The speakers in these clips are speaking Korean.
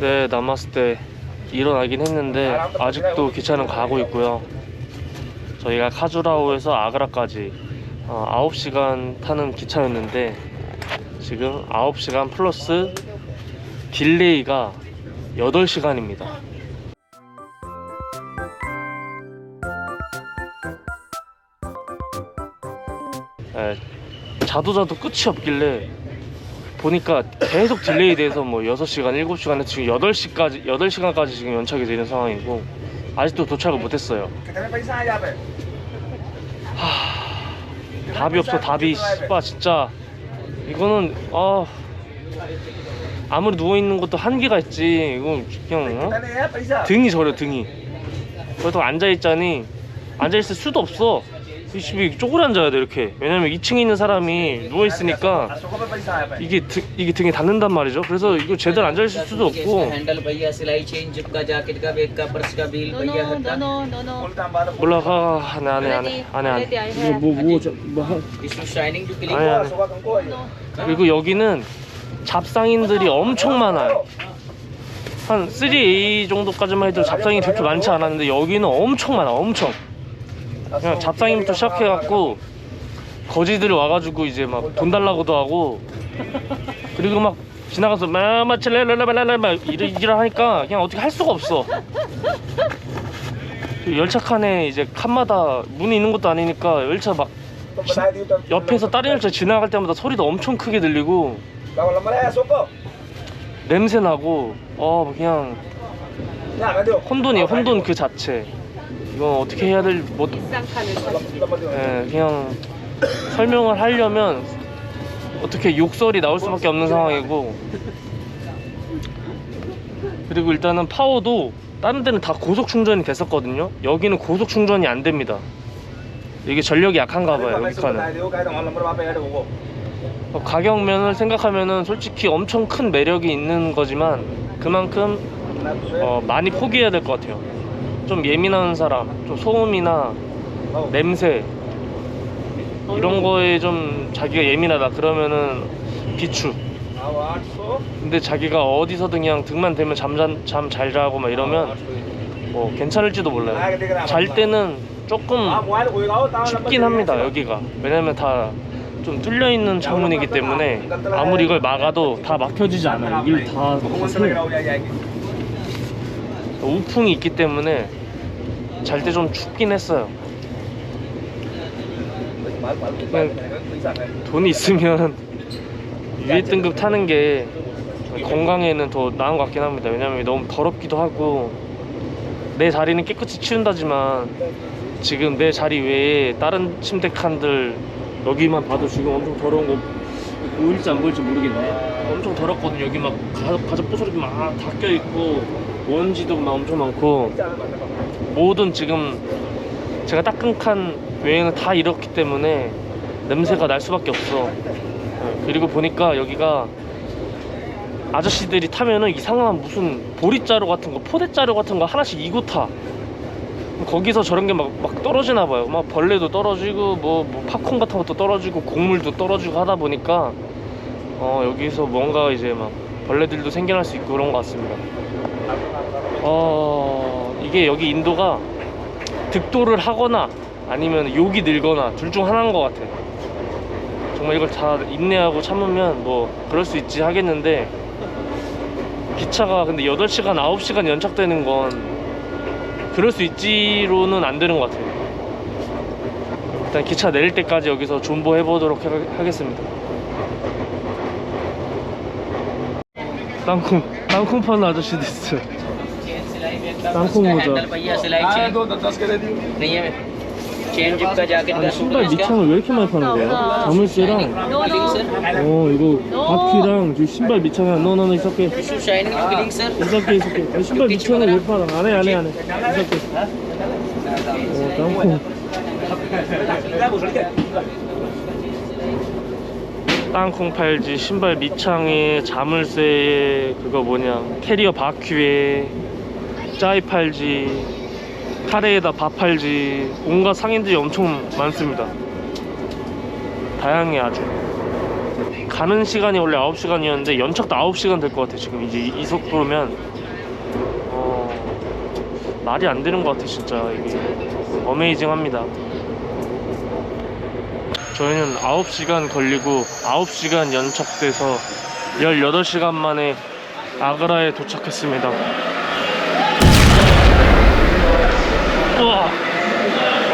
네, 남았을 때 일어나긴 했는데 아직도 기차는 가고 있고요. 저희가 카주라오에서 아그라까지 어, 9시간 타는 기차였는데 지금 9시간 플러스 딜레이가 8시간입니다. 예, 자도 자도 끝이 없길래 보니까 계속 딜레이 돼서 뭐 6시간, 7시간에 지금 8시까지 8시간까지 지금 연착이 되는 상황이고 아직도 도착을 못 했어요. 답이 없어. 답이 씨발 진짜 이거는 아 아무리 누워 있는 것도 한계가 있지. 이거 그냥 어? 등이 저려 등이. 그렇다고 앉아 있자니 앉아 있을 수도 없어. 이씨비 쪼그려 앉아야 돼 이렇게. 왜냐면 2층에 있는 사람이 누워 있으니까 이게 등, 이게 등에 닿는단 말이죠. 그래서 이거 제대로 앉아 있을 수도 없고. 올라가. 안해 안해 안해 안해 안에. 뭐뭐 뭐, 안에 그리고 여기는 잡상인들이 엄청 많아요. 한 3A 정도까지만 해도 잡상이 그렇게 많지 않았는데 여기는 엄청 많아 엄청. 그냥 잡상인부터 시작해갖고 거지들이 와가지고 이제 막 돈 달라고도 하고 그리고 막 지나가서 마마칠레레레레레 이러 하니까 그냥 어떻게 할 수가 없어. 그 열차 칸에 이제 칸마다 문이 있는 것도 아니니까 열차 막 옆에서 다른 열차 지나갈 때마다 소리도 엄청 크게 들리고 냄새 나고 어 그냥 혼돈이에요 혼돈 그 자체 이건 어떻게 해야 될뭐 예, 그냥 설명을 하려면 어떻게 욕설이 나올 수밖에 없는 상황이고. 그리고 일단은 파워도 다른 데는 다 고속 충전이 됐었거든요. 여기는 고속 충전이 안 됩니다. 이게 전력이 약한가 봐요 여기 칸은 어, 가격면을 생각하면은 솔직히 엄청 큰 매력이 있는 거지만 그만큼 어, 많이 포기해야 될 것 같아요. 좀 예민한 사람, 좀 소음이나 냄새 이런 거에 좀 자기가 예민하다 그러면은 비추. 근데 자기가 어디서든 그냥 등만 대면 잠잠 잘 자고 막 이러면 뭐 괜찮을지도 몰라요. 잘 때는 조금 춥긴 합니다 여기가 왜냐면 다 좀 뚫려 있는 창문이기 때문에 아무리 이걸 막아도 다 막혀지지 않아요 여기를 다 우풍이 있기 때문에 잘 때 좀 춥긴 했어요. 돈이 있으면 위에 등급 타는 게 건강에는 더 나은 것 같긴 합니다. 왜냐면 너무 더럽기도 하고 내 자리는 깨끗이 치운다지만 지금 내 자리 외에 다른 침대 칸들 여기만 봐도 지금 엄청 더러운 거 보일지 안 보일지 모르겠네. 엄청 더럽거든 여기 막 가- 가죽 부스러기 막다 껴있고 먼지도 막 엄청 많고 모든 지금 제가 칸 외에는 다 이렇기 때문에 냄새가 날 수밖에 없어 네, 그리고 보니까 여기가 아저씨들이 타면은 이상한 무슨 보리자루 같은 거 포대자루 같은 거 하나씩 이고 타 거기서 저런 게 막 막 떨어지나 봐요. 막 벌레도 떨어지고 뭐, 뭐 팝콘 같은 것도 떨어지고 곡물도 떨어지고 하다 보니까 어 여기서 뭔가 이제 막 벌레들도 생겨날 수 있고 그런 것 같습니다. 어 이게 여기 인도가 득도를 하거나 아니면 욕이 늘거나 둘 중 하나인 것 같아. 정말 이걸 다 인내하고 참으면 뭐 그럴 수 있지 하겠는데 기차가 근데 8시간 9시간 연착되는 건 그럴 수 있지로는 안 되는 것 같아요. 일단 기차 내릴 때까지 여기서 존버해 보도록 하겠습니다. 땅콩 땅콩 파는 아저씨도 있어요. 땅콩 모자. 신발 밑창을 왜 이렇게 많이 파는 거야? 자물쇠랑 어 이거 바퀴랑 신발 밑창에 너너너 이렇게 이렇게 이렇게 신발 밑창을 왜 팔아? 안해 안해 안해 이렇게 어 땅콩 땅콩 팔지 신발 밑창에 자물쇠에 그거 뭐냐. 캐리어 바퀴에. 짜이 팔지 카레에다 밥 팔지 온갖 상인들이 엄청 많습니다. 다양해 아주. 가는 시간이 원래 9시간이었는데 연착도 9시간 될 것 같아 지금. 이제 이, 이 속도면. 어, 말이 안 되는 것 같아 진짜. 이게 어메이징합니다. 저희는 9시간 걸리고 9시간 연착돼서 18시간 만에 아그라에 도착했습니다 우와.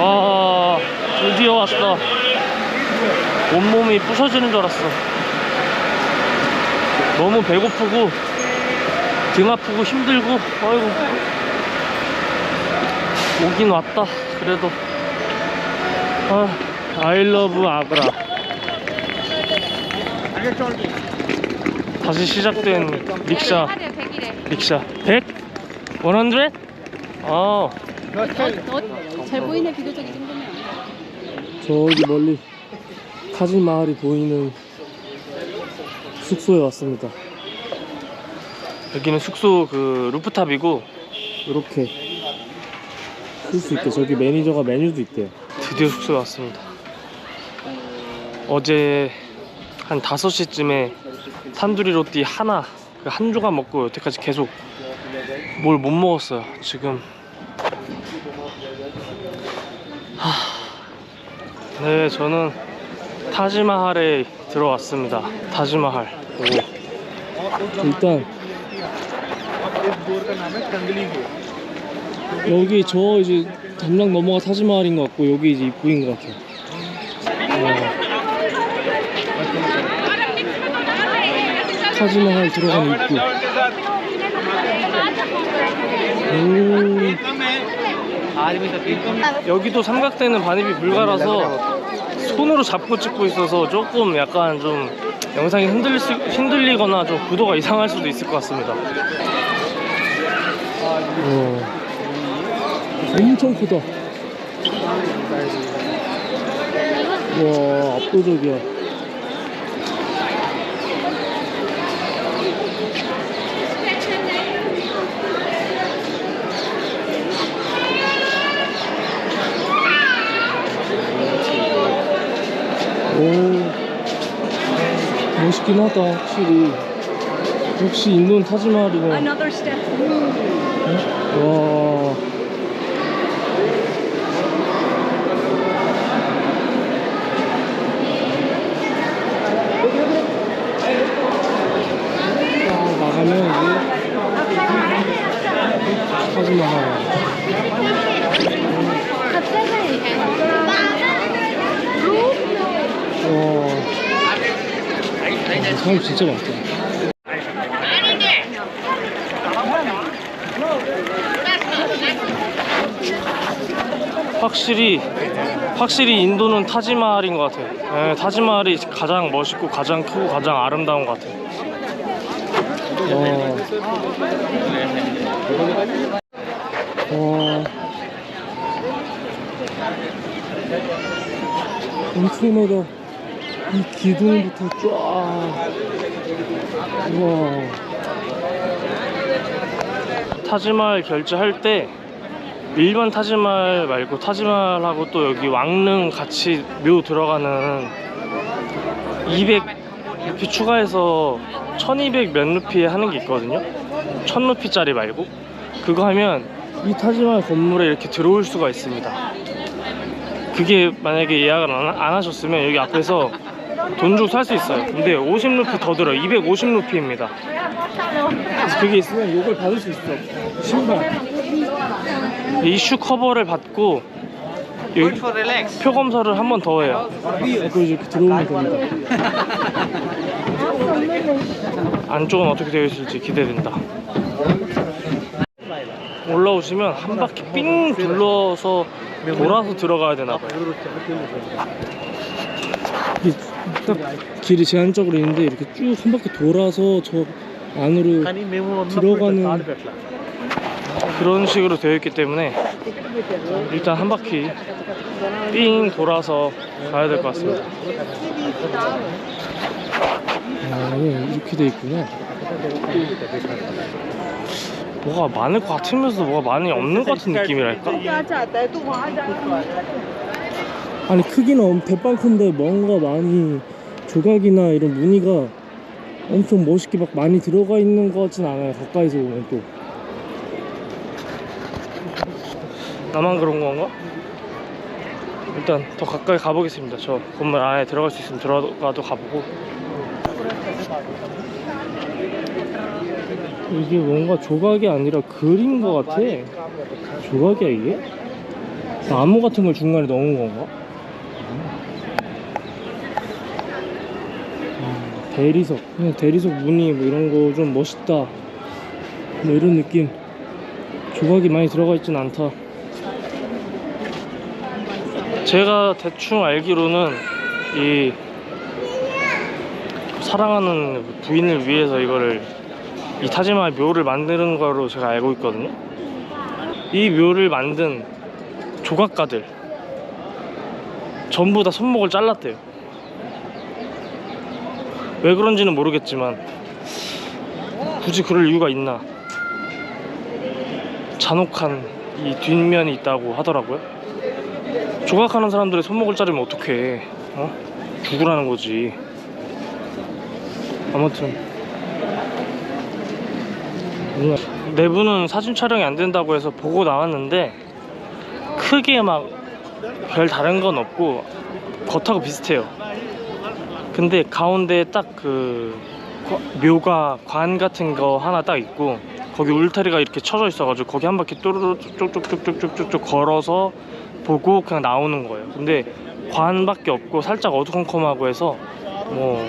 와 드디어 왔다 온몸이 부서지는 줄 알았어. 너무 배고프고 등 아프고 힘들고 아이고. 오긴 왔다 그래도. 아 아이러브 아그라 다시 시작된 100이래. 릭샤 100? 100? 아 잘 보이네 비교적 이 정도면. 저기 멀리 타지 마을이 보이는 숙소에 왔습니다. 여기는 숙소 그 루프탑이고 이렇게 쓸 수 있대. 저기 매니저가 메뉴도 있대요. 드디어 숙소에 왔습니다. 어제 한 5시쯤에 탄두리 로띠 하나 그 한 조각 먹고 여태까지 계속 뭘 못 먹었어요. 지금 네, 저는 타지마할에 들어왔습니다. 타지마할. 오. 일단 여기 저 이제 담랑 넘어가 타지마할인 것 같고 여기 이제 입구인 것 같아요. 와. 타지마할 들어가는 입구. 오. 여기도 삼각대는 반입이 불가라서 손으로 잡고 찍고 있어서 조금 약간 좀 영상이 흔들릴 수, 흔들리거나 좀 구도가 이상할 수도 있을 것 같습니다. 어, 엄청 크다. 와, 압도적이야. 오, 멋있긴 하다, 확실히. 역시 인도는 타지마할이네. Another step. 와. 아, 나가면 이제 타지마할. 와. 아, 사람 진짜 많다. 확실히 확실히 인도는 타지마할인 것 같아요. 예, 타지마할이 가장 멋있고 가장 크고 가장 아름다운 것 같아요. 와. 와. 엄청나다. 이 기둥부터 쫙. 와. 타지마할 결제할 때 일반 타지마할 말고 타지마할하고 또 여기 왕릉 같이 묘 들어가는 200 루피 추가해서 1200 몇 루피에 하는 게 있거든요 1000 루피짜리 말고 그거 하면 이 타지마할 건물에 이렇게 들어올 수가 있습니다 그게 만약에 예약을 안, 안 하셨으면 여기 앞에서 돈 주고 살 수 있어요 근데 50루피 더 들어요 250루피입니다 그래서 그게 있으면 요걸 받을 수 있어 신발 이슈 커버를 받고 여기 표 검사를 한 번 더 해요. 그리고 이렇게 들어오면 됩니다. 안쪽은 어떻게 되어 있을지 기대된다. 올라오시면 한 바퀴 삥 둘러서 돌아서 들어가야 되나 봐요. 딱 길이 제한적으로 있는데 이렇게 쭉 한 바퀴 돌아서 저 안으로 들어가는 그런 식으로 되어 있기 때문에 일단 한 바퀴 삥 돌아서 가야 될 것 같습니다. 아, 이렇게 돼 있구나. 뭐가 많을 것 같으면서 뭐가 많이 없는 것 같은 느낌이랄까? 아니 크기는 엄- 대빵 큰데 뭔가 많이 조각이나 이런 무늬가 엄청 멋있게 막 많이 들어가 있는 것 같진 않아요 가까이서 보면 또 나만 그런 건가? 일단 더 가까이 가보겠습니다 저 건물 안에 들어갈 수 있으면 들어가도 가보고 이게 뭔가 조각이 아니라 그린 것 같아 조각이야 이게? 나무 같은 걸 중간에 넣은 건가? 대리석 그냥 대리석 무늬 뭐 이런 거 좀 멋있다. 뭐 이런 느낌. 조각이 많이 들어가 있진 않다. 제가 대충 알기로는 이 사랑하는 부인을 위해서 이거를 이 타지마할 묘를 만드는 거로 제가 알고 있거든요. 이 묘를 만든 조각가들 전부 다 손목을 잘랐대요 왜 그런지는 모르겠지만 굳이 그럴 이유가 있나? 잔혹한 이 뒷면이 있다고 하더라고요. 조각하는 사람들의 손목을 자르면 어떡해? 어? 죽으라는 거지. 아무튼. 내부는 사진 촬영이 안 된다고 해서 보고 나왔는데 크게 막 별 다른 건 없고 겉하고 비슷해요 근데 가운데에 딱그 묘가 관 같은 거 하나 딱 있고 거기 울타리가 이렇게 쳐져 있어가지고 거기 한 바퀴 또르르 쭉쭉쭉쭉쭉쭉 걸어서 보고 그냥 나오는 거예요. 근데 관밖에 없고 살짝 어두컴컴하고 해서 뭐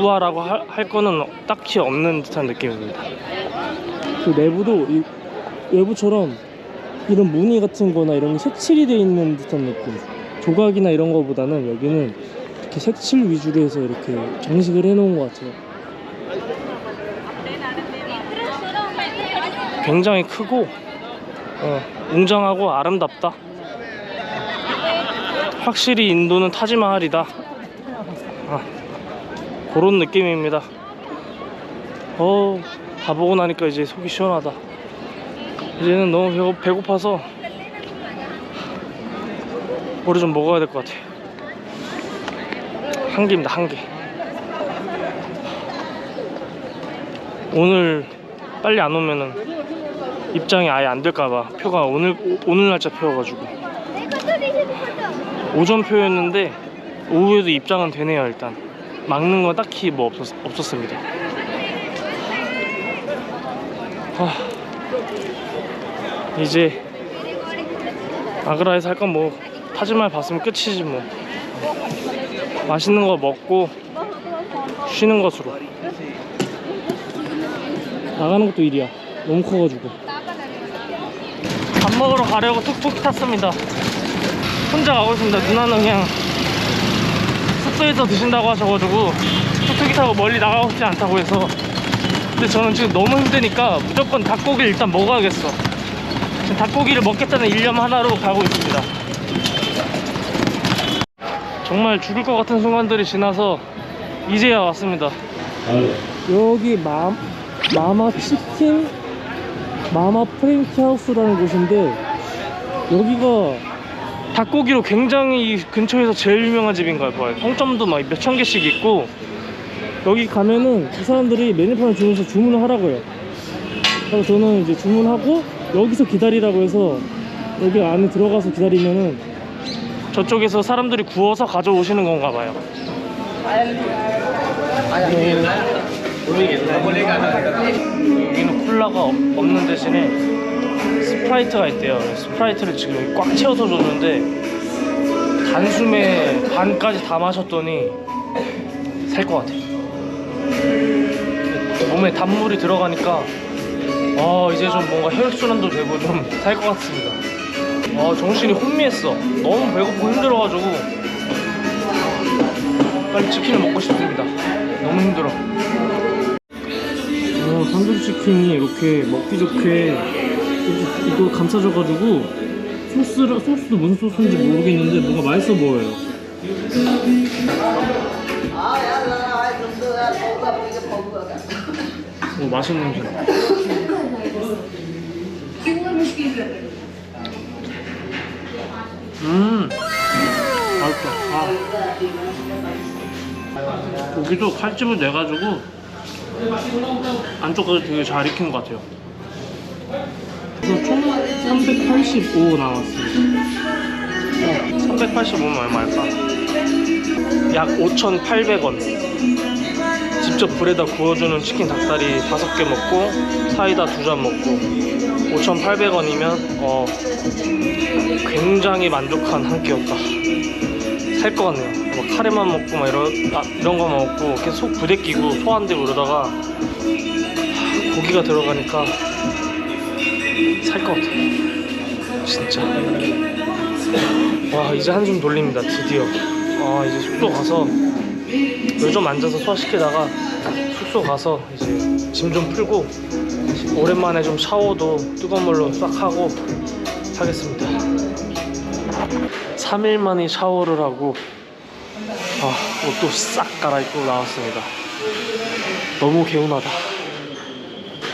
우아라고 할, 할 거는 딱히 없는 듯한 느낌입니다. 그 내부도 이 외부처럼 이런 무늬 같은 거나 이런 게 색칠이 돼 있는 듯한 느낌 조각이나 이런 거보다는 여기는 이렇게 색칠 위주로 해서 이렇게 장식을 해 놓은 것 같아요. 굉장히 크고 어, 웅장하고 아름답다. 확실히 인도는 타지마할이다. 아, 그런 느낌입니다. 어 가보고 나니까 이제 속이 시원하다. 이제는 너무 배고, 배고파서 뭐를 좀 먹어야 될 것 같아 한 개입니다 한 개 오늘 빨리 안 오면은 입장이 아예 안 될까봐 표가 오늘 오늘 날짜 표여가지고. 오전 표였는데 오후에도 입장은 되네요 일단. 막는 건 딱히 뭐 없었, 없었습니다. 아, 이제 아그라에서 할 건 뭐 타지말 봤으면 끝이지 뭐 맛있는 거 먹고 쉬는 것으로. 나가는 것도 일이야. 너무 커가지고. 밥 먹으러 가려고 툭툭 탔습니다. 혼자 가고 있습니다. 누나는 그냥 숙소에서 드신다고 하셔가지고 툭툭이 타고 멀리 나가고 싶지 않다고 해서. 근데 저는 지금 너무 힘드니까 무조건 닭고기를 일단 먹어야겠어. 닭고기를 먹겠다는 일념 하나로 가고 있습니다 정말 죽을 것 같은 순간들이 지나서 이제야 왔습니다. 여기 마, 마마 치킨 마마 프랭키 하우스라는 곳인데 여기가 닭고기로 굉장히 이 근처에서 제일 유명한 집인가 봐요. 평점도 막 몇 천 개씩 있고 여기 가면은 그 사람들이 메뉴판을 주면서 주문을 하라고 해요. 그래서 저는 이제 주문하고 여기서 기다리라고 해서 여기 안에 들어가서 기다리면은 저쪽에서 사람들이 구워서 가져오시는 건가 봐요. 여기는 콜라가 없, 없는 대신에 스프라이트가 있대요. 스프라이트를 지금 꽉 채워서 줬는데 단숨에 반까지 다 마셨더니 살 것 같아 몸에 단물이 들어가니까 아 이제 좀 뭔가 혈액순환도 되고 좀 살 것 같습니다 아 정신이 혼미했어 너무 배고프고 힘들어가지고 빨리 치킨을 먹고 싶습니다 너무 힘들어 어, tandoori 치킨이 이렇게 먹기 좋게 이거 감싸져가지고 소스를 소스도 무슨 소스인지 모르겠는데 뭔가 맛있어 보여요. 오 맛있는 냄새. 나. 음 맛있다. 아. 고기도 칼집을 내가지고 안쪽까지 되게 잘 익힌 것 같아요. 그래서 총 385 나왔습니다. 어, 385면 얼마일까? 약 5,800원. 직접 불에다 구워주는 치킨 닭다리 5개 먹고 사이다 2잔 먹고 5,800원이면 어, 굉장히 만족한 한 끼였다. 살 것 같네요. 뭐 카레만 먹고 막 이런 아, 이런 거만 먹고 계속 속 부대끼고 소안 되고 이러다가 하, 고기가 들어가니까 살 것 같아. 진짜. 와 이제 한숨 돌립니다. 드디어. 아 이제 숙소 가서 물좀 앉아서 소화시키다가 숙소 가서 이제 짐 좀 풀고 오랜만에 좀 샤워도 뜨거운 물로 싹 하고 하겠습니다. 3일 만에 샤워를 하고 아, 옷도 싹 갈아입고 나왔습니다. 너무 개운하다.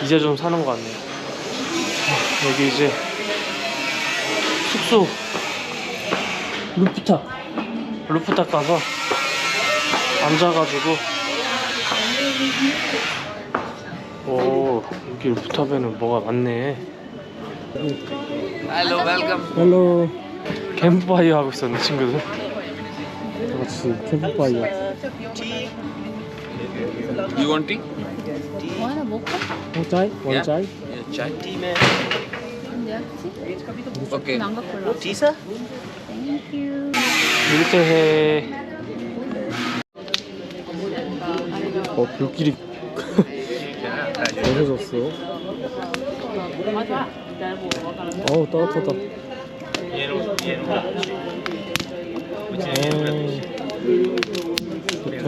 이제 좀 사는 것 같네요. 아, 여기 이제 숙소 루프탑 루프탑 가서 앉아가지고 오 여기 루프탑에는 뭐가 많네. Hello, welcome. 헬로 캠프파이어 하고 있었네 친구들 같이 캠프파이어 You want tea? 뭐 하나 먹고? 원 짜이? 원 짜이? Yeah, chai. Tea, man. 근데 약지? Okay. 안 갖고 올라. Tea, sir? 땡큐. 이렇게 해. 어 불길이 맞아. 어우 따뜻하다. 어, 좋다.